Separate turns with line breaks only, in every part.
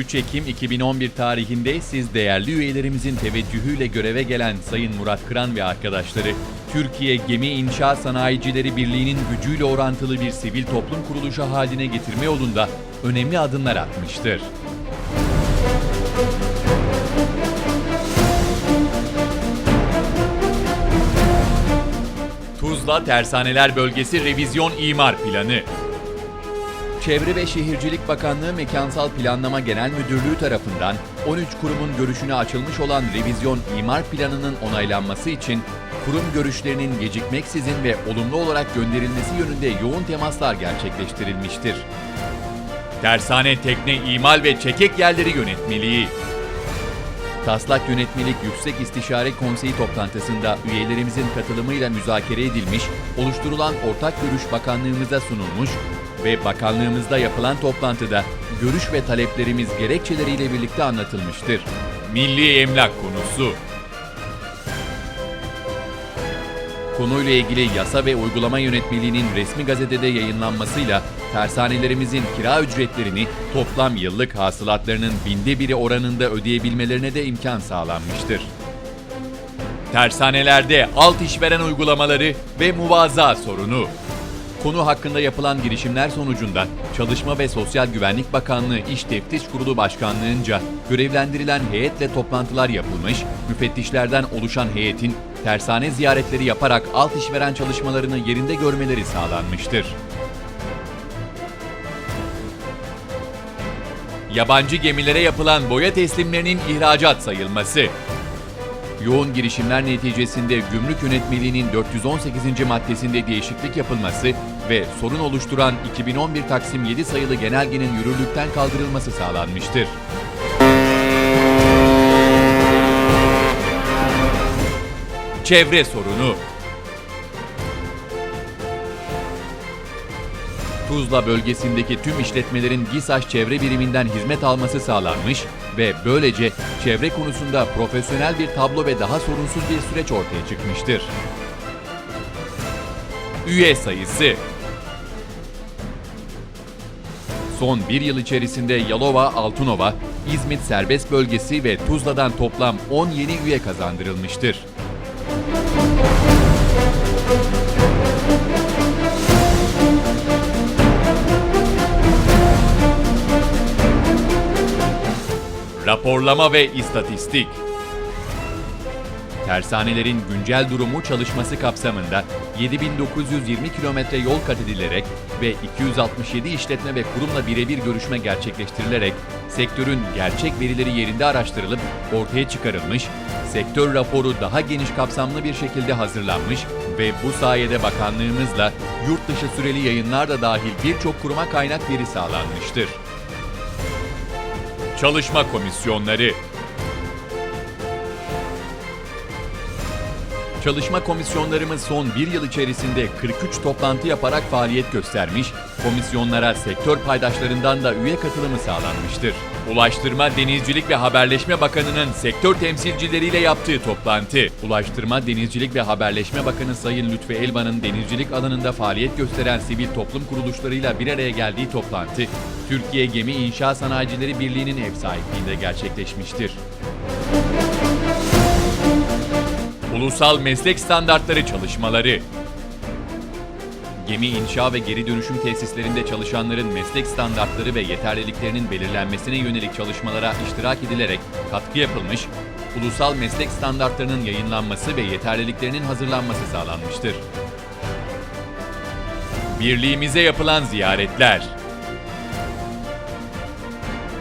3 Ekim 2011 tarihinde siz değerli üyelerimizin teveccühüyle göreve gelen Sayın Murat Kıran ve arkadaşları, Türkiye Gemi İnşaat Sanayicileri Birliği'nin gücüyle orantılı bir sivil toplum kuruluşu haline getirme yolunda önemli adımlar atmıştır. Tuzla Tersaneler Bölgesi Revizyon İmar Planı Çevre ve Şehircilik Bakanlığı Mekansal Planlama Genel Müdürlüğü tarafından 13 kurumun görüşüne açılmış olan revizyon imar planının onaylanması için kurum görüşlerinin gecikmeksizin ve olumlu olarak gönderilmesi yönünde yoğun temaslar gerçekleştirilmiştir. Tersane Tekne İmal ve Çekek Yerleri Yönetmeliği Taslak Yönetmelik Yüksek İstişare Konseyi toplantısında üyelerimizin katılımıyla müzakere edilmiş, oluşturulan ortak görüş bakanlığımıza sunulmuş ve bakanlığımızda yapılan toplantıda görüş ve taleplerimiz gerekçeleriyle birlikte anlatılmıştır. Milli Emlak konusu Konuyla ilgili yasa ve uygulama yönetmeliğinin resmi gazetede yayınlanmasıyla tersanelerimizin kira ücretlerini toplam yıllık hasılatlarının binde biri oranında ödeyebilmelerine de imkan sağlanmıştır. Tersanelerde alt işveren uygulamaları ve muvaza sorunu. Konu hakkında yapılan girişimler sonucunda Çalışma ve Sosyal Güvenlik Bakanlığı İş Teftiş Kurulu Başkanlığınca görevlendirilen heyetle toplantılar yapılmış, müfettişlerden oluşan heyetin tersane ziyaretleri yaparak alt işveren çalışmalarını yerinde görmeleri sağlanmıştır. Yabancı gemilere yapılan boya teslimlerinin ihracat sayılması. Yoğun girişimler neticesinde gümrük yönetmeliğinin 418. maddesinde değişiklik yapılması ve sorun oluşturan 2011 Taksim 7 sayılı genelgenin yürürlükten kaldırılması sağlanmıştır. Çevre sorunu Tuzla bölgesindeki tüm işletmelerin GİSAŞ çevre biriminden hizmet alması sağlanmış ve böylece çevre konusunda profesyonel bir tablo ve daha sorunsuz bir süreç ortaya çıkmıştır. Üye sayısı Son bir yıl içerisinde Yalova, Altınova, İzmit Serbest Bölgesi ve Tuzla'dan toplam 10 yeni üye kazandırılmıştır. Raporlama ve istatistik Tersanelerin güncel durumu çalışması kapsamında 7920 kilometre yol kat edilerek ve 267 işletme ve kurumla birebir görüşme gerçekleştirilerek sektörün gerçek verileri yerinde araştırılıp ortaya çıkarılmış, sektör raporu daha geniş kapsamlı bir şekilde hazırlanmış ve bu sayede bakanlığımızla yurt dışı süreli yayınlar da dahil birçok kuruma kaynak veri sağlanmıştır. Çalışma komisyonları Çalışma komisyonlarımız son bir yıl içerisinde 43 toplantı yaparak faaliyet göstermiş, komisyonlara sektör paydaşlarından da üye katılımı sağlanmıştır. Ulaştırma, Denizcilik ve Haberleşme Bakanı'nın sektör temsilcileriyle yaptığı toplantı. Ulaştırma, Denizcilik ve Haberleşme Bakanı Sayın Lütfi Elvan'ın denizcilik alanında faaliyet gösteren sivil toplum kuruluşlarıyla bir araya geldiği toplantı, Türkiye Gemi İnşaat Sanayicileri Birliği'nin ev sahipliğinde gerçekleşmiştir. Ulusal Meslek Standartları Çalışmaları Gemi inşa ve geri dönüşüm tesislerinde çalışanların meslek standartları ve yeterliliklerinin belirlenmesine yönelik çalışmalara iştirak edilerek katkı yapılmış, ulusal meslek standartlarının yayınlanması ve yeterliliklerinin hazırlanması sağlanmıştır. Birliğimize yapılan ziyaretler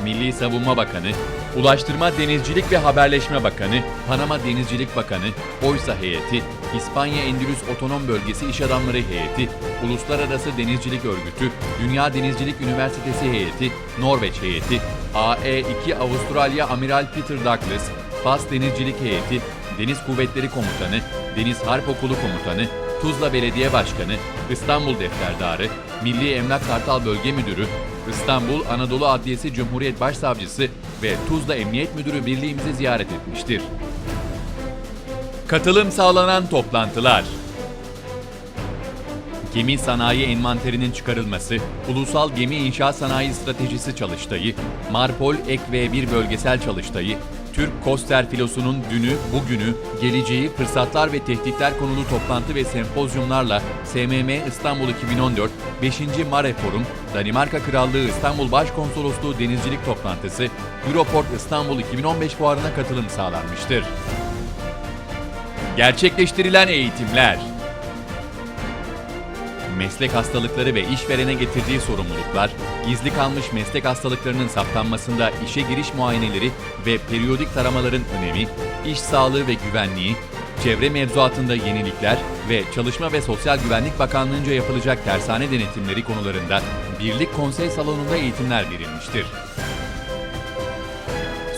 Milli Savunma Bakanı, Ulaştırma Denizcilik ve Haberleşme Bakanı, Panama Denizcilik Bakanı, Oysa heyeti, İspanya Endülüs Otonom Bölgesi İş Adamları heyeti, Uluslararası Denizcilik Örgütü, Dünya Denizcilik Üniversitesi heyeti, Norveç heyeti, AE2 Avustralya Amiral Peter Douglas, Fas Denizcilik heyeti, Deniz Kuvvetleri Komutanı, Deniz Harp Okulu Komutanı, Tuzla Belediye Başkanı, İstanbul Defterdarı, Milli Emlak Kartal Bölge Müdürü, İstanbul Anadolu Adliyesi Cumhuriyet Başsavcısı ve Tuzla Emniyet Müdürü birliğimizi ziyaret etmiştir. Katılım sağlanan toplantılar gemi sanayi envanterinin çıkarılması, ulusal gemi inşa sanayi stratejisi çalıştayı, Marpol Ek V1 bölgesel çalıştayı, Türk Koster filosunun dünü, bugünü, geleceği, fırsatlar ve tehditler konulu toplantı ve sempozyumlarla SMM İstanbul 2014, 5. Mare Forum, Danimarka Krallığı İstanbul Başkonsolosluğu Denizcilik Toplantısı, Europort İstanbul 2015 fuarına katılım sağlanmıştır. Gerçekleştirilen eğitimler meslek hastalıkları ve işverene getirdiği sorumluluklar, gizli kalmış meslek hastalıklarının saptanmasında işe giriş muayeneleri ve periyodik taramaların önemi, iş sağlığı ve güvenliği, çevre mevzuatında yenilikler ve Çalışma ve Sosyal Güvenlik Bakanlığı'nca yapılacak tersane denetimleri konularında Birlik Konsey Salonu'nda eğitimler verilmiştir.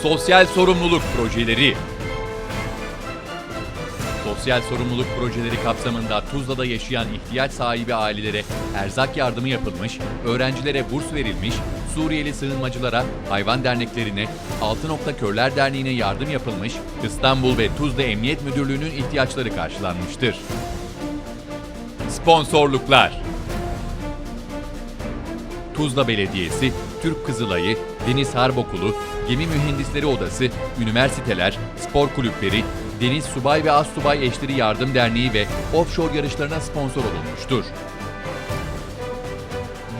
Sosyal sorumluluk projeleri Sosyal sorumluluk projeleri kapsamında Tuzla'da yaşayan ihtiyaç sahibi ailelere erzak yardımı yapılmış, öğrencilere burs verilmiş, Suriyeli sığınmacılara, hayvan derneklerine, Altı Nokta Körler Derneği'ne yardım yapılmış, İstanbul ve Tuzla Emniyet Müdürlüğü'nün ihtiyaçları karşılanmıştır. Sponsorluklar Tuzla Belediyesi, Türk Kızılayı, Deniz Harp Okulu, Gemi Mühendisleri Odası, üniversiteler, spor kulüpleri, Deniz Subay ve Assubay Eşleri Yardım Derneği ve offshore yarışlarına sponsor olunmuştur.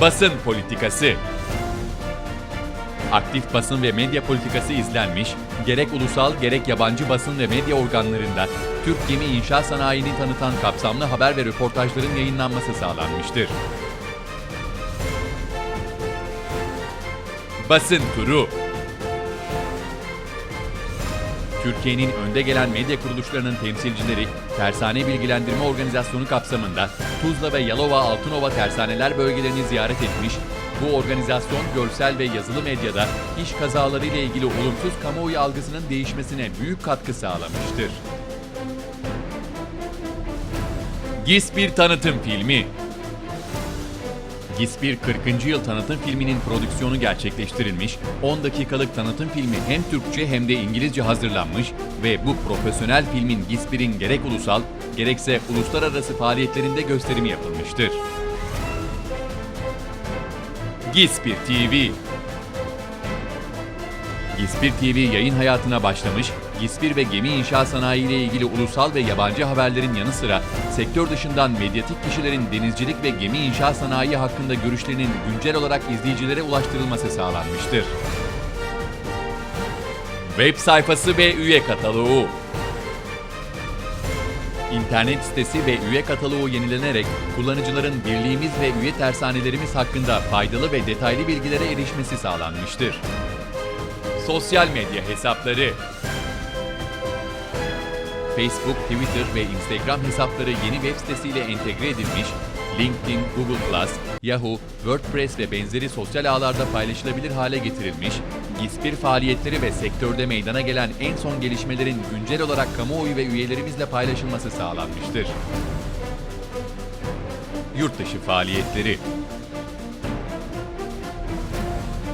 Basın politikası Aktif basın ve medya politikası izlenmiş, gerek ulusal gerek yabancı basın ve medya organlarında Türk gemi inşa sanayini tanıtan kapsamlı haber ve röportajların yayınlanması sağlanmıştır. Basın turu Türkiye'nin önde gelen medya kuruluşlarının temsilcileri Tersane Bilgilendirme Organizasyonu kapsamında Tuzla ve Yalova Altınova tersaneler bölgelerini ziyaret etmiş, bu organizasyon görsel ve yazılı medyada iş kazaları ile ilgili olumsuz kamuoyu algısının değişmesine büyük katkı sağlamıştır. GİS bir tanıtım filmi GİS1 40. yıl tanıtım filminin prodüksiyonu gerçekleştirilmiş, 10 dakikalık tanıtım filmi hem Türkçe hem de İngilizce hazırlanmış ve bu profesyonel filmin GİS1'in gerek ulusal gerekse uluslararası faaliyetlerinde gösterimi yapılmıştır. GİS1 TV GİS1 TV yayın hayatına başlamış, GİS1 ve gemi inşa sanayi ile ilgili ulusal ve yabancı haberlerin yanı sıra sektör dışından medyatik kişilerin denizcilik ve gemi inşa sanayi hakkında görüşlerinin güncel olarak izleyicilere ulaştırılması sağlanmıştır. Web sayfası ve üye kataloğu İnternet sitesi ve üye kataloğu yenilenerek kullanıcıların birliğimiz ve üye tersanelerimiz hakkında faydalı ve detaylı bilgilere erişmesi sağlanmıştır. Sosyal medya hesapları Facebook, Twitter ve Instagram hesapları yeni web sitesiyle entegre edilmiş, LinkedIn, Google+, Yahoo, WordPress ve benzeri sosyal ağlarda paylaşılabilir hale getirilmiş, GİS1 faaliyetleri ve sektörde meydana gelen en son gelişmelerin güncel olarak kamuoyu ve üyelerimizle paylaşılması sağlanmıştır. Yurtdışı faaliyetleri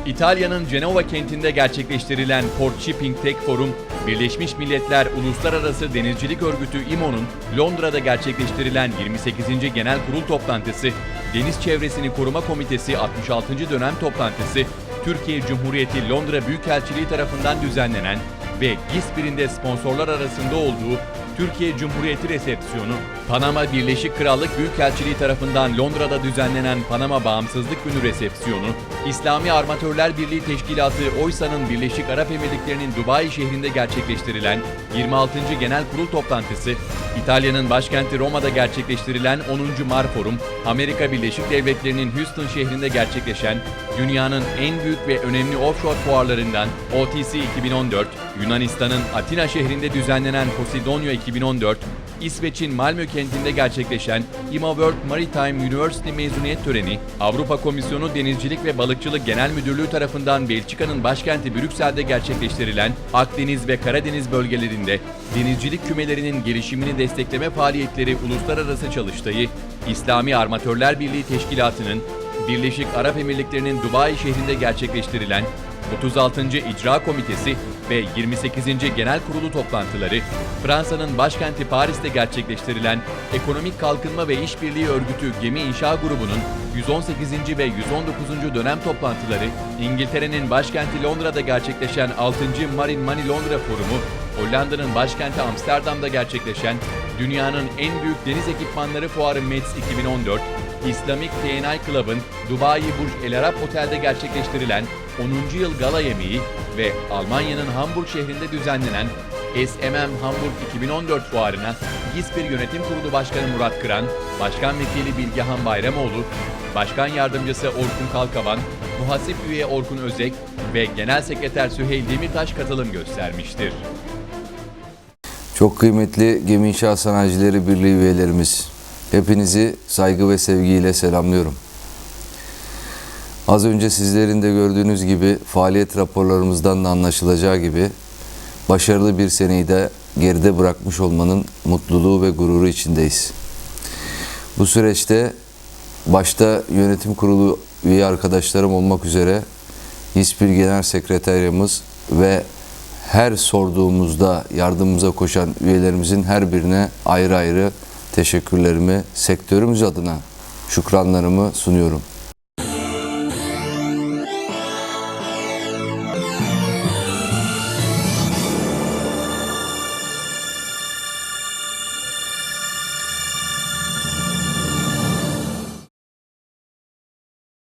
İtalya'nın Cenova kentinde gerçekleştirilen Port Shipping Tech Forum, Birleşmiş Milletler Uluslararası Denizcilik Örgütü IMO'nun Londra'da gerçekleştirilen 28. Genel Kurul Toplantısı, Deniz Çevresini Koruma Komitesi 66. dönem toplantısı, Türkiye Cumhuriyeti Londra Büyükelçiliği tarafından düzenlenen ve GİS1'inde sponsorlar arasında olduğu Türkiye Cumhuriyeti resepsiyonu, Panama Birleşik Krallık Büyükelçiliği tarafından Londra'da düzenlenen Panama Bağımsızlık Günü resepsiyonu, İslami Armatörler Birliği Teşkilatı OYSA'nın Birleşik Arap Emirlikleri'nin Dubai şehrinde gerçekleştirilen 26. Genel Kurul toplantısı, İtalya'nın başkenti Roma'da gerçekleştirilen 10. Mar Forum, Amerika Birleşik Devletleri'nin Houston şehrinde gerçekleşen dünyanın en büyük ve önemli offshore fuarlarından OTC 2014, Yunanistan'ın Atina şehrinde düzenlenen Posidonia 2014, İsveç'in Malmö kentinde gerçekleşen IMA World Maritime University mezuniyet töreni, Avrupa Komisyonu Denizcilik ve Balıkçılık Genel Müdürlüğü tarafından Belçika'nın başkenti Brüksel'de gerçekleştirilen Akdeniz ve Karadeniz bölgelerinde denizcilik kümelerinin gelişimini destekleme faaliyetleri uluslararası çalıştayı, İslami Armatörler Birliği Teşkilatı'nın Birleşik Arap Emirlikleri'nin Dubai şehrinde gerçekleştirilen 36. İcra Komitesi, ve 28. Genel Kurulu toplantıları Fransa'nın başkenti Paris'te gerçekleştirilen Ekonomik Kalkınma ve İşbirliği Örgütü Gemi İnşa Grubu'nun 118. ve 119. dönem toplantıları, İngiltere'nin başkenti Londra'da gerçekleşen 6. Marine Money Londra Forumu, Hollanda'nın başkenti Amsterdam'da gerçekleşen dünyanın en büyük deniz ekipmanları fuarı METS 2014, Islamic TNI Club'ın Dubai Burj El Arab Otel'de gerçekleştirilen 10. yıl gala yemeği ve Almanya'nın Hamburg şehrinde düzenlenen SMM Hamburg 2014 fuarına GİSPİR Yönetim Kurulu Başkanı Murat Kıran, Başkan Vekili Bilgehan Bayramoğlu, Başkan Yardımcısı Orkun Kalkavan, Muhasip Üye Orkun Özek ve Genel Sekreter Süheyl Demirtaş katılım göstermiştir.
Çok kıymetli Gemi İnşaat Sanayicileri Birliği üyelerimiz, hepinizi saygı ve sevgiyle selamlıyorum. Az önce sizlerin de gördüğünüz gibi faaliyet raporlarımızdan da anlaşılacağı gibi başarılı bir seneyi de geride bırakmış olmanın mutluluğu ve gururu içindeyiz. Bu süreçte başta yönetim kurulu üye arkadaşlarım olmak üzere hiçbir genel sekreterimiz ve her sorduğumuzda yardımımıza koşan üyelerimizin her birine ayrı ayrı teşekkürlerimi sektörümüz adına şükranlarımı sunuyorum.